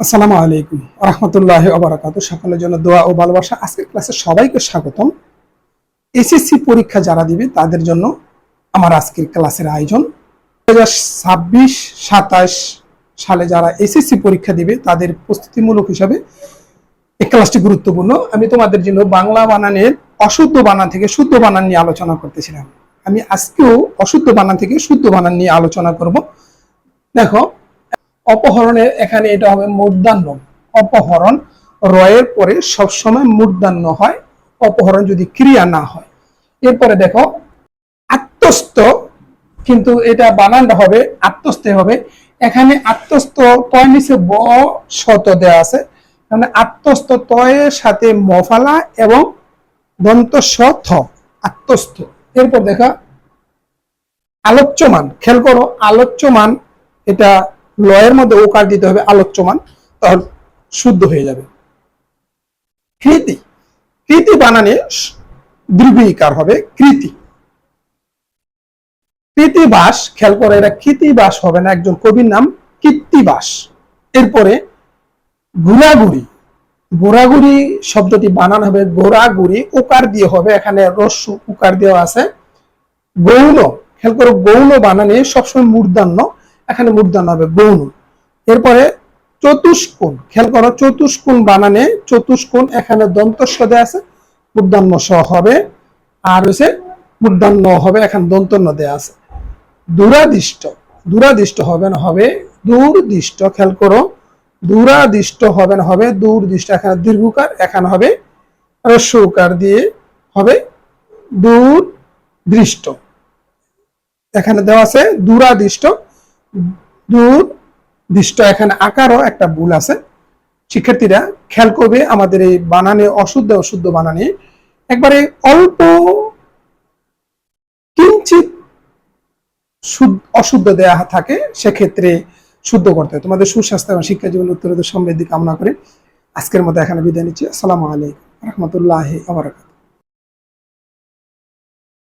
আসসালামু আলাইকুম রহমতুল্লাহ আবরাকাত সকলের জন্য দোয়া ও ভালোবাসা। আজকের ক্লাসে সবাইকে স্বাগতম। এসএসসি পরীক্ষা যারা দিবে, তাদের জন্য আমার আজকের ক্লাসের আয়োজন। দু হাজার ছাব্বিশ, সাতাশ সালে যারা এসএসসি পরীক্ষা দিবে, তাদের প্রস্তুতিমূলক হিসাবে এই ক্লাসটি গুরুত্বপূর্ণ। আমি তোমাদের জন্য বাংলা বানানের অশুদ্ধ বানান থেকে শুদ্ধ বানান নিয়ে আলোচনা করতেছিলাম। আমি আজকেও অশুদ্ধ বানান থেকে শুদ্ধ বানান নিয়ে আলোচনা করব। দেখো অপহরণের, এখানে এটা হবে মূর্ধান্য। অপহরণ রয়ের পরে সবসময় মূর্ধান্য হয়, অপহরণ যদি ক্রিয়া না হয়। এরপরে দেখো, আত্মস্থ, কিন্তু এটা বানানটা হবে আত্মস্থ হবে। এখানে আত্মস্থ তয় নিচে ব শত দেওয়া আছে। মানে আত্মস্থ তয়ের সাথে মফালা এবং দন্ত স আত্মস্থ। এরপর দেখা, আলোচ্যমান, খেয়াল করো, আলোচ্যমান, এটা লয়ের মধ্যে ওকার দিতে হবে আলোচ্যমান তাহলে শুদ্ধ হয়ে যাবে। কৃতি কৃতি বানানে দীর্ঘিকার হবে কৃতি। কৃতিবাস, খেয়াল করে, এটা কৃতিবাস হবে না, একজন কবির নাম কীর্তিবাস। এরপরে ঘোরাঘুরি ঘোরাঘুরি শব্দটি বানান হবে, ঘোরাঘুরি, উকার দিয়ে হবে, এখানে রস্য উকার দেওয়া আছে। গৌণ, খেয়াল করো, গৌণ বানানে সবসময় মূর্ধান্য এখানে মূর্ধান্য হবে গৌণ এরপরে চতুষ্কোণ, খেয়াল করো চতুষ্কোণ বানানে চতুষ্কোণ এখানে দন্ত সদে আছে মূর্ধান্য স হবে। আর হচ্ছে মূর্ধান্য হবে এখানে দন্তন্য দেয়া আছে। দূরাদিষ্ট দূরাদিষ্ট হবে না, হবে দূরদিষ্ট, খেয়াল করো দূরাদিষ্ট হবে না, হবে দূরদিষ্ট। এখানে দীর্ঘকার, এখানে হবে রস্যকার দিয়ে হবে দূর দৃষ্ট এখানে দেওয়া আছে দূরাদিষ্ট দূর দৃষ্ট এখানে আকারও একটা ভুল আছে। শিক্ষার্থীরা খেয়াল করবে আমাদের এই বানানে, অশুদ্ধ অশুদ্ধ বানানে। একবারে অল্প কিঞ্চিত শুদ্ধ, অশুদ্ধ দেয়া থাকে, সেক্ষেত্রে শুদ্ধ করতে হয়। তোমাদের সুস্বাস্থ্য এবং শিক্ষা জীবন উত্তরোত্তর সমৃদ্ধি কামনা করে আজকের মতো এখানে বিদায় নিচ্ছি। আসসালামু আলাইকুম। রহমতুল্লাহ আবরাকাত